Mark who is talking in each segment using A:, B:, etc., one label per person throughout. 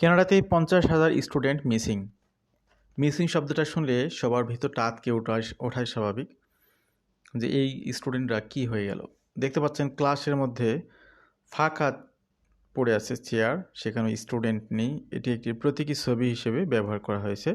A: কানাডাতে পঞ্চাশ হাজার স্টুডেন্ট মিসিং। মিসিং শব্দটা শুনলে সবার ভিতরটা আতকে ওঠা ওঠাই স্বাভাবিক যে এই স্টুডেন্টরা কি হয়ে গেল। দেখতে পাচ্ছেন ক্লাসের মধ্যে ফাঁকা পড়ে আছে চেয়ার, সেখানে স্টুডেন্ট নেই। এটি একটি প্রতীকী ছবি হিসেবে ব্যবহার করা হয়েছে।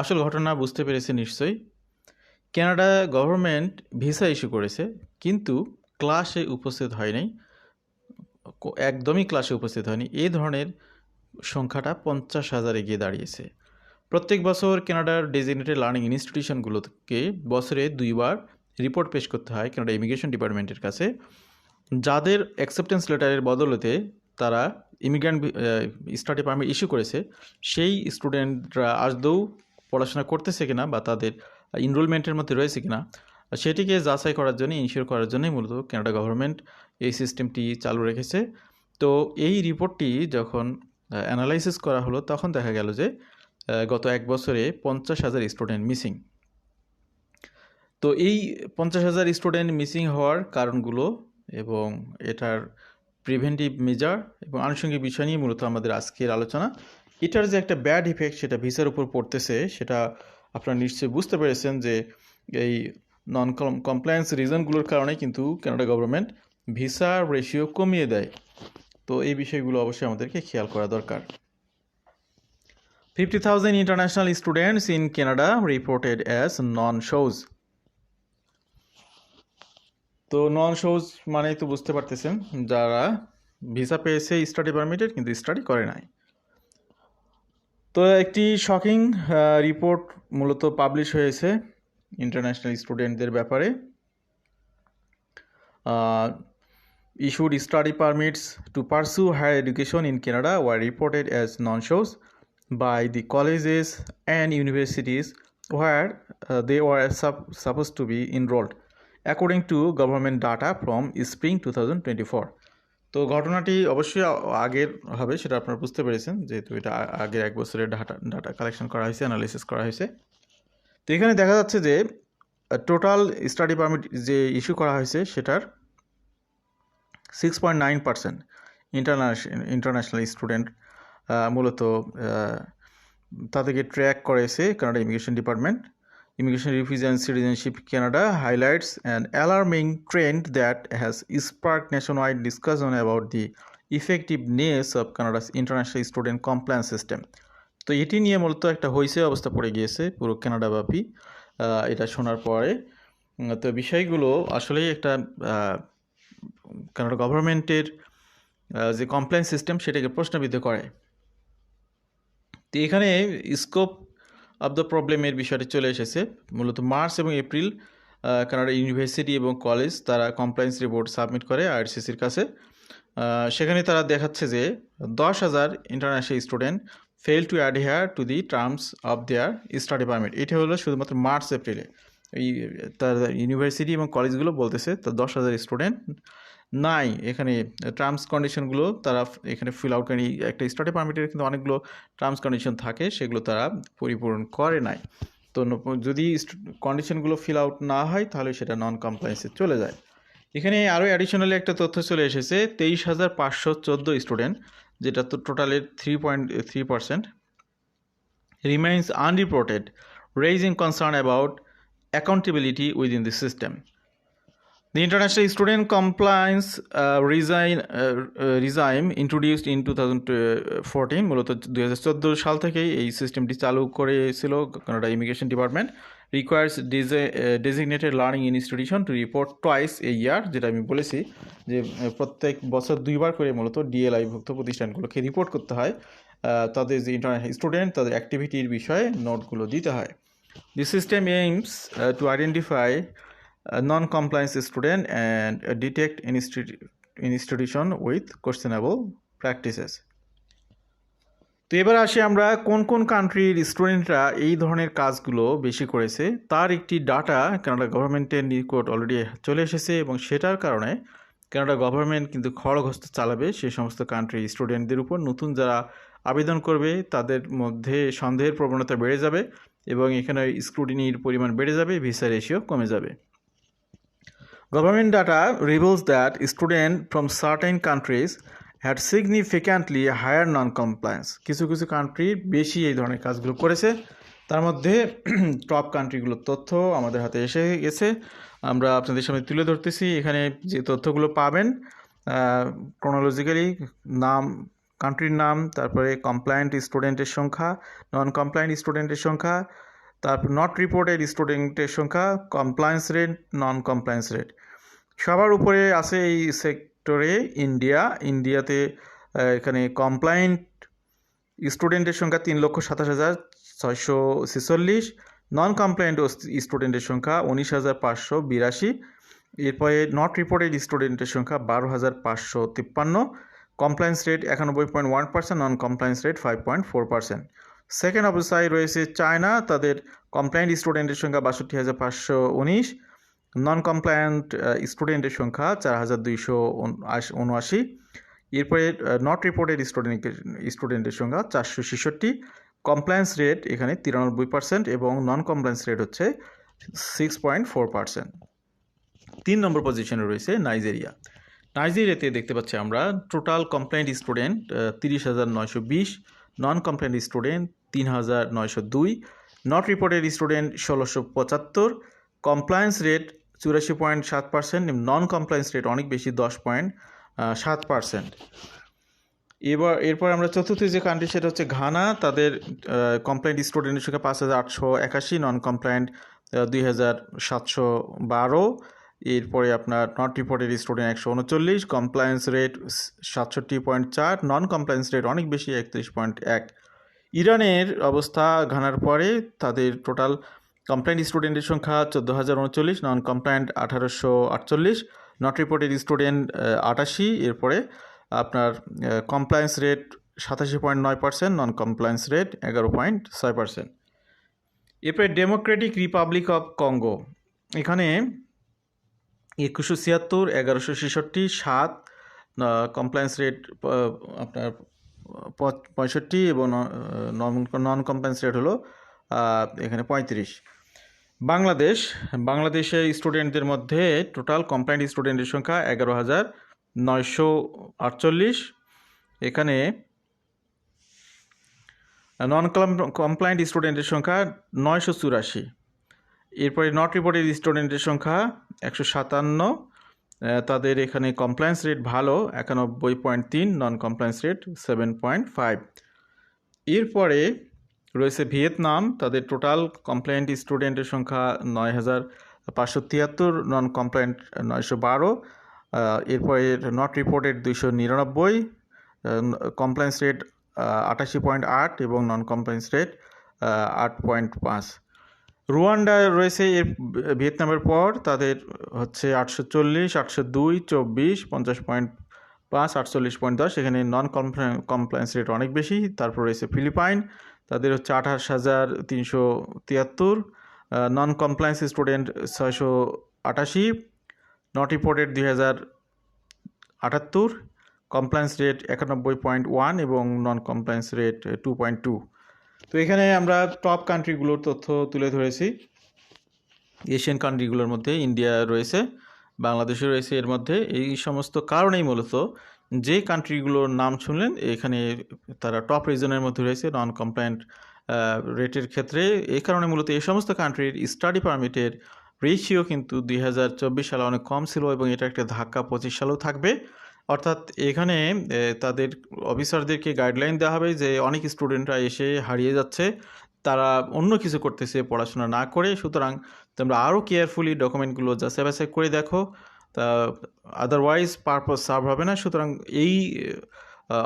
A: আসল ঘটনা বুঝতে পেরেছে নিশ্চয়ই। কানাডা গভর্নমেন্ট ভিসা ইস্যু করেছে, কিন্তু ক্লাসে উপস্থিত হয়নি। একদমই ক্লাসে উপস্থিত হয়নি। এই ধরনের সংখ্যাটা পঞ্চাশ হাজারে গিয়ে দাঁড়িয়েছে। প্রত্যেক বছর কেনাডার ডেজিগনেটেড লার্নিং ইনস্টিটিউশনগুলোকে বছরে দুইবার রিপোর্ট পেশ করতে হয় কেনাডা ইমিগ্রেশন ডিপার্টমেন্টের কাছে। যাদের অ্যাকসেপ্টেন্স লেটারের বদলতে তারা ইমিগ্রান্ট স্টাডি পারমিট ইস্যু করেছে, সেই স্টুডেন্টরা আদৌ পড়াশোনা করতেছে কিনা বা তাদের ইনরোলমেন্টের মধ্যে রয়েছে কিনা, সেটিকে যাচাই করার জন্য ইনশিওর করার জন্যই মূলত কানাডা গভর্নমেন্ট এই সিস্টেমটি চালু রেখেছে। তো এই রিপোর্টটি যখন অ্যানালাইসিস করা হলো, তখন দেখা গেল যে গত এক বছরে পঞ্চাশ হাজার স্টুডেন্ট মিসিং তো এই পঞ্চাশ হাজার স্টুডেন্ট মিসিং হওয়ার কারণগুলো এবং এটার প্রিভেন্টিভ মেজার এবং আনুষঙ্গিক বিষয় নিয়ে মূলত আমাদের আজকের আলোচনা, এটার যে একটা ব্যাড ইফেক্ট সেটা ভিসার উপর পড়তেছে, সেটা আপনারা নিশ্চয়ই বুঝতে পেরেছেন যে, এই নন কমপ্লায়েন্স রিজনগুলোর কারণে কিন্তু কানাডা গভর্নমেন্ট ভিসা রেশিও কমিয়ে দেয়। তো এই বিষয়গুলো অবশ্যই আমাদেরকে খেয়াল করা দরকার। Fifty thousand international students in Canada reported as non shows তো নন শোজ মানেই তো বুঝতে পারতেছেন, যারা ভিসা পেয়েছে স্টাডি পারমিটেড কিন্তু স্টাডি করে নাই। তো একটি শকিং রিপোর্ট মূলত পাবলিশ হয়েছে ইন্টারন্যাশনাল স্টুডেন্টদের ব্যাপারে। Issued study permits to pursue higher education in Canada were reported as non-shows by the colleges and universities where uh, they were sup- supposed to be enrolled, according to government data from spring 2024. তো ঘটনাটি অবশ্যই আগের হবে সেটা আপনারা বুঝতে পেরেছেন যেহেতু এটা আগের এক বছরের ডাটা ডাটা কালেকশন করা হয়েছে অ্যানালিসিস করা হয়েছে তো এখানে দেখা যাচ্ছে যে টোটাল স্টাডি পারমিট যে ইস্যু করা হয়েছে সেটার six point nine percent international international student মূলত তাদেরকে ট্র্যাক করেছে Canada immigration department immigration refuse and citizenship Canada highlights and alarming trend that has spark nation wide discussion about the effectiveness of Canada's international student compliance system তো এটি নিয়ে মূলত একটা হইসে অবস্থা পড়ে গিয়েছে পুরো কানাডাব্যাপী এটা শোনার পরে। তো বিষয়গুলো আসলেই একটা কানাডা গভর্নমেন্টের যে কমপ্লেন সিস্টেম সেটাকে প্রশ্নবিদ্ধ করে। তো এখানে স্কোপ অফ দ্য প্রবলেমের বিষয়টি চলে এসেছে। মূলত মার্চ এবং এপ্রিল কানাডা ইউনিভার্সিটি এবং কলেজ তারা কমপ্লায়েন্স রিপোর্ট সাবমিট করে আইআরসিসির কাছে। সেখানে তারা দেখাচ্ছে যে দশ হাজার international student fail to adhere to the terms of their study permit এটা হলো শুধুমাত্র মার্চ, এপ্রিলে। এই তার ইউনিভার্সিটি এবং কলেজগুলো বলতেছে, তো দশ হাজার স্টুডেন্ট নাই, এখানে টার্মস কন্ডিশনগুলো তারা এখানে ফিল আউট করেনি, একটা স্টাডি পারমিটের কিন্তু অনেকগুলো টার্মস কন্ডিশন থাকে, সেগুলো তারা পরিপূরণ করে নাই। তো যদি কন্ডিশনগুলো ফিল আউট না হয়, তাহলে সেটা নন কমপ্লায়েন্সে চলে যায়। এখানে আরও অ্যাডিশনালি একটা তথ্য চলে এসেছে, তেইশ হাজার পাঁচশো চোদ্দ স্টুডেন্ট যেটা তো টোটালের three point three percent remains unreported raising concern about accountability within the system. The International Student Compliance uh, resign, uh, uh, regime introduced in 2014 মূলত দুই হাজার চোদ্দ সাল থেকেই এই সিস্টেমটি চালু করেছিল Canada immigration department requires designated learning institution to report twice a year যেটা আমি বলেছি যে আহ, প্রত্যেক বছর দুইবার করে মূলত ডিএলআই ভুক্ত প্রতিষ্ঠানগুলোকে রিপোর্ট করতে হয়। তাদের যে ইন্টারন্যাশনাল স্টুডেন্ট তাদের অ্যাক্টিভিটির বিষয়ে নোটগুলো দিতে হয়। The system aims to identify non compliance student and detect institution with questionable practices তো এবার আসি আমরা কোন কোন কান্ট্রির স্টুডেন্টরা এই ধরনের কাজগুলো বেশি করেছে। তার একটি ডাটা কানাডা গভর্নমেন্টের নিকট অলরেডি চলে এসেছে এবং সেটার কারণে কানাডা গভর্নমেন্ট কিন্তু খড়গস্ত চালাবে সেই সমস্ত কান্ট্রি স্টুডেন্টদের উপর। নতুন যারা আবেদন করবে, তাদের মধ্যে সন্দেহের প্রবণতা বেড়ে যাবে। এবং এখানে স্ক্রুটিনির পরিমাণ বেড়ে যাবে ভিসা রেশিও কমে যাবে। Government data reveals that student from certain countries had significantly higher non compliance কিছু কিছু কান্ট্রি বেশি এই ধরনের কাজগুলো করেছে। তার মধ্যে টপ কান্ট্রিগুলোর তথ্য আমাদের হাতে এসে গেছে। আমরা আপনাদের সামনে তুলে ধরতেছি। এখানে যে তথ্যগুলো পাবেন ক্রোনোলজিক্যালি নাম কান্ট্রির নাম, তারপরে কমপ্লায়েন্ট স্টুডেন্টের সংখ্যা নন কমপ্লায়েন্ট স্টুডেন্টের সংখ্যা, তারপর নট রিপোর্টেড স্টুডেন্টের সংখ্যা compliance rate non compliance rate সবার উপরে আছে এই সেক্টরে ইন্ডিয়া ইন্ডিয়াতে এখানে কমপ্লায়েন্ট স্টুডেন্টের সংখ্যা তিন লক্ষ সাতাশ হাজার ছয়শো ছেচল্লিশ নন কমপ্লায়েন্ট স্টুডেন্টের সংখ্যা উনিশ হাজার পাঁচশো বিরাশি। এরপরে নট রিপোর্টেড স্টুডেন্টের সংখ্যা বারো হাজার পাঁচশো তিপ্পান্ন। কমপ্লায়েন্স রেট একানব্বই point one percent non compliance rate five point four percent second অবস্থায় রয়েছে চায়না তাদের কমপ্লায়েন্ট স্টুডেন্টের সংখ্যা বাষট্টি হাজার পাঁচশো উনিশ নন কমপ্লায়েন্ট স্টুডেন্টের সংখ্যা চার হাজার দুইশো উনআশি। এরপরে নট রিপোর্টেড স্টুডেন্ট স্টুডেন্টের সংখ্যা চারশো ছেষট্টি। কমপ্লায়েন্স রেট এখানে তিরানব্বই পার্সেন্ট এবং নন কমপ্লায়েন্স রেট হচ্ছে সিক্স পয়েন্ট ফোর পার্সেন্ট তিন নম্বর পজিশনে রয়েছে নাইজেরিয়া নাইজেরিয়াতে দেখতে পাচ্ছি আমরা টোটাল কমপ্লেন্ট স্টুডেন্ট তিরিশ হাজার নয়শো বিশ নন কমপ্লেন্ট স্টুডেন্ট তিন হাজার নয়শো দুই নট রিপোর্টেড স্টুডেন্ট ষোলোশো পঁচাত্তর কমপ্লায়েন্স রেট চুরাশি পয়েন্ট সাত পার্সেন্ট নন কমপ্লায়েন্স রেট অনেক বেশি, দশ পয়েন্ট সাত পার্সেন্ট এবার, এরপর আমরা চতুর্থ যে কান্ট্রি সেটা হচ্ছে ঘানা। তাদের কমপ্লেন্ট স্টুডেন্টের সংখ্যা পাঁচ হাজার আটশো একাশি নন কমপ্লেন্ট দুই হাজার সাতশো বারো। এরপরে আপনার নট রিপোর্টেড স্টুডেন্ট একশো উনচল্লিশ কমপ্লায়েন্স রেট সাতষট্টি পয়েন্ট চার নন কমপ্লায়েন্স রেট অনেক বেশি, একত্রিশ পয়েন্ট এক। ইরানের অবস্থা ঘানার পরে তাদের টোটাল কমপ্লেন্ট স্টুডেন্টের সংখ্যা চোদ্দ হাজার উনচল্লিশ নন কমপ্লেন্ট আঠারোশো আটচল্লিশ নট রিপোর্টেড স্টুডেন্ট আটাশি, এরপরে আপনার কমপ্লায়েন্স রেট সাতাশি পয়েন্ট নয় পার্সেন্ট নন কমপ্লায়েন্স রেট এগারো পয়েন্ট ছয় পার্সেন্ট। এরপরে ডেমোক্রেটিক রিপাবলিক অফ কঙ্গো এখানে একুশশো ছিয়াত্তর, এগারোশো ছেষট্টি, সাত কমপ্লায়েন্স রেট আপনার পঁয়ষট্টি এবং নন কমপ্লায়েন্স রেট হলো এখানে পঁয়ত্রিশ। বাংলাদেশ বাংলাদেশের স্টুডেন্টদের মধ্যে টোটাল কমপ্লায়েন্ট স্টুডেন্টের সংখ্যা এগারো হাজার নয়শো আটচল্লিশ। এখানে নন কমপ্লায়েন্ট স্টুডেন্টের সংখ্যা নয়শো চুরাশি। এরপরে নট রিপোর্টেড স্টুডেন্টের সংখ্যা একশো সাতান্ন তাদের এখানে কমপ্লায়েন্স রেট ভালো, একানব্বই পয়েন্ট তিন non compliance rate seven point five এরপরে রয়েছে ভিয়েতনাম, তাদের টোটাল কমপ্লেন্ট স্টুডেন্টের সংখ্যা নয় হাজার পাঁচশো তিয়াত্তর নন কমপ্লেন্ট নয়শো বারো এরপরে নট রিপোর্টেড দুইশো নিরানব্বই কমপ্লেন্স রেট আটাশি পয়েন্ট আট এবং নন কমপ্লেন্স রেট আট পয়েন্ট পাঁচ। রুয়ান্ডা রয়েছে এর ভিয়েতনামের পর তাদের হচ্ছে আটশো চল্লিশ, আটশো দুই, চব্বিশ, পঞ্চাশ পয়েন্ট পাঁচ, আটচল্লিশ পয়েন্ট দশ। এখানে নন কমপ্লায়েন্স রেট অনেক বেশি। তারপর রয়েছে ফিলিপাইন। তাদের হচ্ছে আঠাশ হাজার তিনশো তিয়াত্তর। নন কমপ্লায়েন্স স্টুডেন্ট ছয়শো আটাশি। নট রিপোর্টেড দুই হাজার আটাত্তর। কমপ্লায়েন্স রেট একানব্বই পয়েন্ট ওয়ান এবং non compliance rate two point two তো এখানে আমরা টপ কান্ট্রিগুলোর তথ্য তুলে ধরেছি। এশিয়ান কান্ট্রিগুলোর মধ্যে ইন্ডিয়া রয়েছে বাংলাদেশও রয়েছে এর মধ্যে। এই সমস্ত কারণেই মূলত যে কান্ট্রিগুলোর নাম শুনলেন, এখানে তারা টপ রিজনের মধ্যে রয়েছে নন কমপ্লায়েন্ট রেটের ক্ষেত্রে। এই কারণে মূলত এই সমস্ত কান্ট্রির স্টাডি পারমিটের রেশিও কিন্তু দুই হাজার চব্বিশ সালে অনেক কম ছিল এবং এটা একটা ধাক্কা পঁচিশ সালেও থাকবে। অর্থাৎ এখানে তাদের অফিসারদেরকে গাইডলাইন দেওয়া হবে যে অনেক স্টুডেন্টরা এসে হারিয়ে যাচ্ছে, তারা অন্য কিছু করতেছে, পড়াশোনা না করে। সুতরাং তোমরা আরও কেয়ারফুলি ডকুমেন্টগুলো যাচাই বাছাই করে দেখো। তা আদারওয়াইজ পারপাস সার্ভ হবে না। সুতরাং এই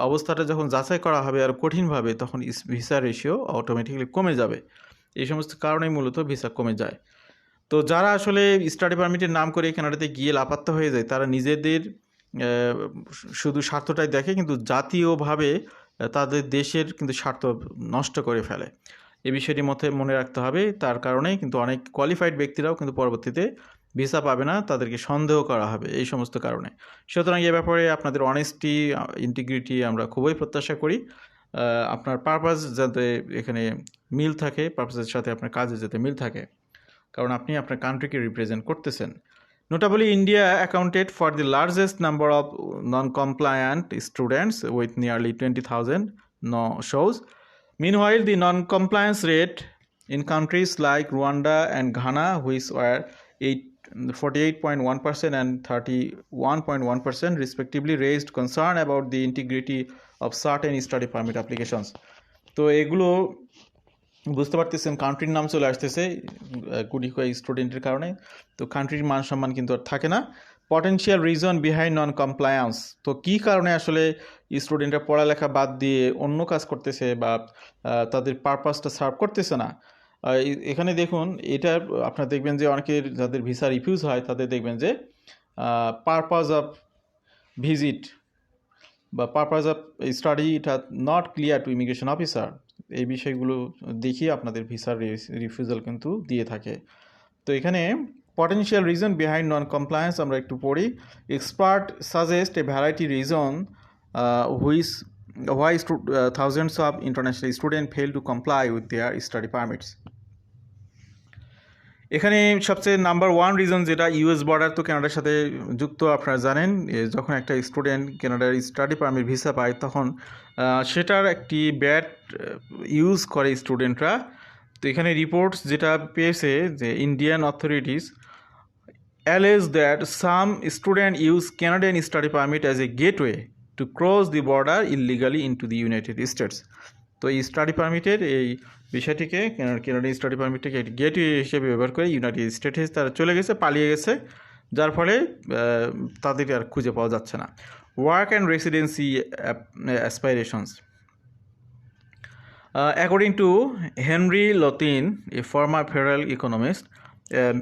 A: অবস্থাটা যখন যাচাই করা হবে আর কঠিনভাবে, তখন ভিসা রেশিও অটোমেটিক্যালি কমে যাবে। এই সমস্ত কারণেই মূলত ভিসা কমে যায়। তো যারা আসলে স্টাডি পারমিটের নাম করে কানাডাতে গিয়ে লাপাত্তা হয়ে যায়, তারা নিজেদের শুধু স্বার্থটাই দেখে কিন্তু জাতীয়ভাবে তাদের দেশের কিন্তু স্বার্থ নষ্ট করে ফেলে। এ বিষয়টি মধ্যে মনে রাখতে হবে। তার কারণে কিন্তু অনেক কোয়ালিফাইড ব্যক্তিরাও কিন্তু পরবর্তীতে ভিসা পাবে না, তাদেরকে সন্দেহ করা হবে এই সমস্ত কারণে। সুতরাং এ ব্যাপারে আপনাদের অনেস্টি ইন্টিগ্রিটি আমরা খুবই প্রত্যাশা করি। আপনার পারপাস যাতে এখানে মিল থাকে পারপাসের সাথে আপনার কাজে যাতে মিল থাকে। কারণ আপনি আপনার কান্ট্রিকে রিপ্রেজেন্ট করতেছেন। Notably, India accounted for the largest number of non-compliant students with nearly 20,000 no shows. Meanwhile, the non-compliance rate in countries like Rwanda and Ghana, which were 8, 48.1% and 31.1% respectively, raised concern about the integrity of certain study permit applications. তো এগুলো বুঝতে পারতেছেন কান্ট্রির নাম চলে আসতেছে গুটি কয়েক স্টুডেন্টের কারণে। তো কান্ট্রির মান সম্মান কিন্তু আর থাকে না। Potential reason behind non compliance তো কী কারণে আসলে স্টুডেন্টরা পড়ালেখা বাদ দিয়ে অন্য কাজ করতেছে বা তাদের পারপাসটা সার্ভ করতেছে না? এখানে দেখুন, এটা আপনারা দেখবেন যে অনেকের যাদের ভিসা রিফিউজ হয়, তাদের দেখবেন যে পারপাস অফ ভিজিট বা পারপাস অফ স্টাডি এটা not clear to immigration officer এই বিষয়গুলো দেখিয়ে আপনাদের ভিসার রিফিউজাল কিন্তু দিয়ে থাকে। তো এখানে potential reason behind non compliance আমরা একটু পড়ি। Expert suggest a variety reason which why thousands of international student fail to comply with their study permits এখানে সবচেয়ে নাম্বার ওয়ান রিজন যেটা ইউএস বর্ডার তো কানাডার সাথে যুক্ত, আপনারা জানেন যখন একটা স্টুডেন্ট কানাডার স্টাডি পারমিট ভিসা পায়, তখন সেটার একটি ব্যাড ইউজ করে স্টুডেন্টরা তো এখানে রিপোর্টস যেটা পেয়েছে যে Indian authorities allege that some students use Canadian study permit as a gateway to cross the border illegally into the United States. তো এই স্টাডি পারমিটের এই বিষয়টিকে কেনাডিয়ান স্টাডি পারমিটটিকে গেটওয়ে হিসেবে ব্যবহার করে ইউনাইটেড স্টেটে তারা চলে গেছে পালিয়ে গেছে। যার ফলে তাদেরকে আর খুঁজে পাওয়া যাচ্ছে না। Work and residency aspirations according to Henry Lotin a a federal federal economist, um,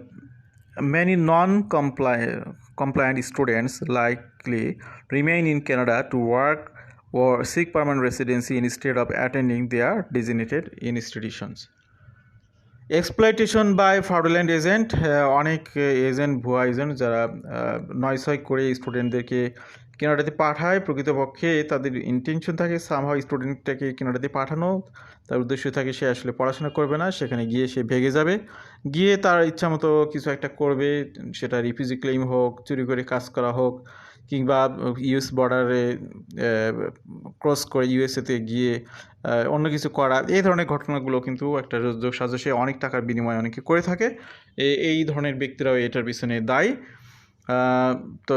A: many non-compliant students likely remain in Canada to work or seek permanent residency instead of attending their designated institutions. Exploitation by fraudulent agent অনেক agent ভুয়া agent যারা নয়সয় করে স্টুডেন্টদেরকে কেনাডাতে পাঠায়, প্রকৃতপক্ষে তাদের intention থাকে সামহাও স্টুডেন্টটাকে কেনাডাতে পাঠানো তার উদ্দেশ্য থাকে সে আসলে পড়াশোনা করবে না, সেখানে গিয়ে সে ভেগে যাবে গিয়ে তার ইচ্ছা মতো কিছু একটা করবে, সেটা রিফিউজি ক্লেম হোক, চুরি করে কাজ করা হোক কিংবা ইউএস বর্ডারে ক্রস করে ইউএসএতে গিয়ে অন্য কিছু করা, এই ধরনের ঘটনাগুলো কিন্তু একটা যোগ সাজসে অনেক টাকার বিনিময়ে অনেকে করে থাকে। এই ধরনের ব্যক্তিরাও এটার পিছনে দায়ী। তো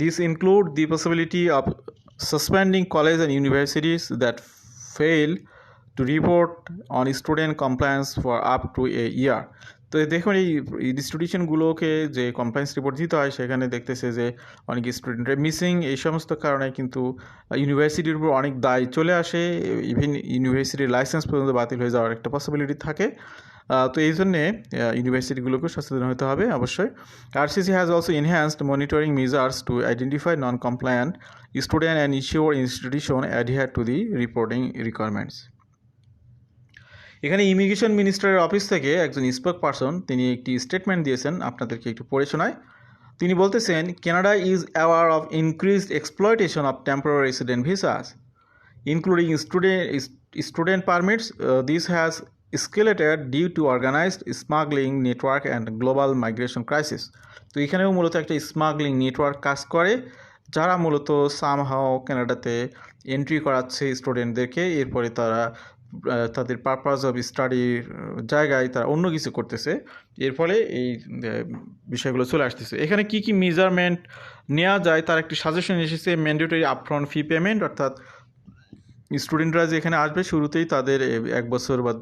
A: this include the possibility of suspending college and universities that fail to report on student compliance for up to a year তো দেখুন, এই ইনস্টিটিউশনগুলোকে যে কমপ্লায়েন্স রিপোর্ট দিতে হয়, সেখানে দেখতেছে যে অনেক স্টুডেন্টের মিসিং এই সমস্ত কারণে কিন্তু ইউনিভার্সিটির উপর অনেক দায় চলে আসে। ইভেন ইউনিভার্সিটির লাইসেন্স পর্যন্ত বাতিল হয়ে যাওয়ার একটা পসিবিলিটি থাকে। তো এই জন্যে ইউনিভার্সিটিগুলোকে সচেতন হতে হবে অবশ্যই। RCC has also enhanced monitoring measures to identify non compliant student and ইস্যুর institution adhere to the reporting requirements এখানে ইমিগ্রেশন মিনিস্টারের অফিস থেকে একজন স্পোক পারসন, তিনি একটি স্টেটমেন্ট দিয়েছেন, আপনাদেরকে একটু পড়ে শোনায়। তিনি বলতেছেন Canada is aware of increased exploitation of temporary resident visas including student student permits this has escalated due to organised smuggling network and global migration crisis তো এখানেও মূলত একটা স্মাগলিং নেটওয়ার্ক কাজ করে, যারা মূলত সামহাও কানাডাতে এন্ট্রি করাচ্ছে স্টুডেন্টদেরকে এরপরে তারা তাদের পারপাস অফ স্টাডির জায়গায় তারা অন্য কিছু করতেছে। এর ফলে এই বিষয়গুলো চলে আসতেছে। এখানে কি কি মেজারমেন্ট নেওয়া যায় তার একটি সাজেশন এসেছে ম্যান্ডেটরি আপফ্রন্ট ফি পেমেন্ট অর্থাৎ স্টুডেন্টরা যে এখানে আসবে, শুরুতেই তাদের এক বছর বা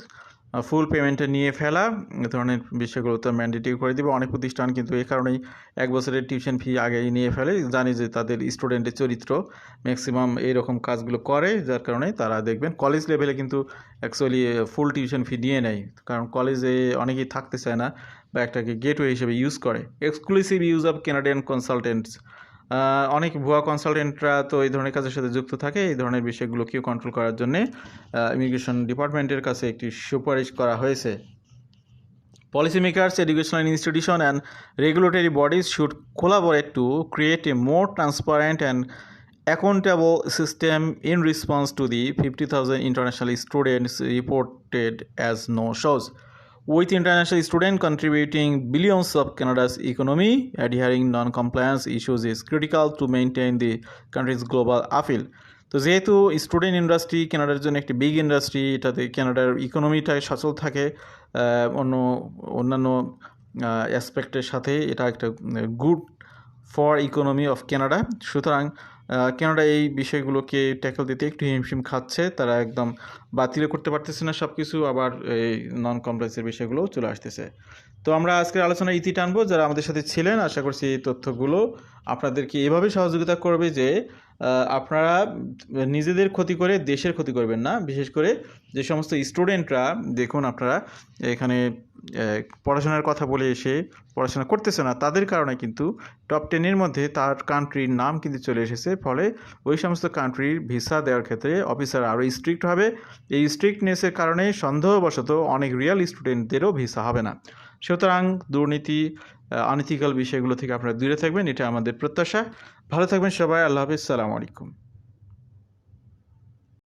A: ফুল পেমেন্টে নিয়ে ফেলা, এ ধরনের বিষয়গুলো তো ম্যান্ডেটরি করে দেবে। অনেক প্রতিষ্ঠান কিন্তু এই কারণেই এক বছরের টিউশন ফি আগেই নিয়ে ফেলে। জানি যে তাদের স্টুডেন্টের চরিত্র ম্যাক্সিমাম এইরকম কাজগুলো করে, যার কারণে তারা দেখবেন কলেজ লেভেলে কিন্তু অ্যাকচুয়ালি ফুল টিউশন ফি দিয়ে নেয়। কারণ কলেজে অনেকেই থাকতে চায় না বা একটাকে গেটওয়ে হিসেবে ইউজ করে। Exclusive use of Canadian consultants অনেক ভুয়া কনসালটেন্টরা তো এই ধরনের কাজের সাথে যুক্ত থাকে, এই ধরনের বিষয়গুলোকেও কন্ট্রোল করার জন্যে ইমিগ্রেশন ডিপার্টমেন্টের কাছে একটি সুপারিশ করা হয়েছে। Policy makers educational institution and regulatory bodies should collaborate to create a more transparent and accountable system in response to the fifty thousand international students reported as no shows with international students contributing billions of Canada's economy, adhering non-compliance issues is critical to maintain the country's global appeal. তো যেহেতু student industry কানাডার জন্য একটি big industry এটাতে কানাডার ইকোনমিটা সচল থাকে অন্য অন্যান্য অ্যাসপেক্টের সাথে এটা একটা good for economy of Canada সুতরাং কানাডা এই বিষয়গুলোকে ট্যাকল দিতে একটু হিমশিম খাচ্ছে, তারা একদম বাতিল করতে পারতেছে না সব কিছু আবার এই নন কমপ্লেক্সের বিষয়গুলো চলে আসতেছে। তো আমরা আজকের আলোচনা ইতি টানবো, যারা আমাদের সাথে ছিলেন, আশা করছি এই তথ্যগুলো আপনাদেরকে এভাবে সহযোগিতা করবে যে আপনারা নিজেদের ক্ষতি করে দেশের ক্ষতি করবেন না। বিশেষ করে যে সমস্ত স্টুডেন্টরা, দেখুন আপনারা, এখানে পড়াশোনার কথা বলে এসে পড়াশোনা করতেছে না, তাদের কারণে কিন্তু টপ টেনের মধ্যে তার কান্ট্রির নাম কিন্তু চলে এসেছে। ফলে ওই সমস্ত কান্ট্রির ভিসা দেওয়ার ক্ষেত্রে অফিসার আরও স্ট্রিক্ট হবে। এই স্ট্রিক্টনেসের কারণে সন্দেহবশত অনেক রিয়েল স্টুডেন্টদেরও ভিসা হবে না। সুতরাং দুর্নীতি আনইথিক্যাল বিষয়গুলো থেকে আপনারা দূরে থাকবেন, এটা আমাদের প্রত্যাশা। ভালো থাকবেন সবাই, আল্লাহ হাফিজ, সালামু আলাইকুম।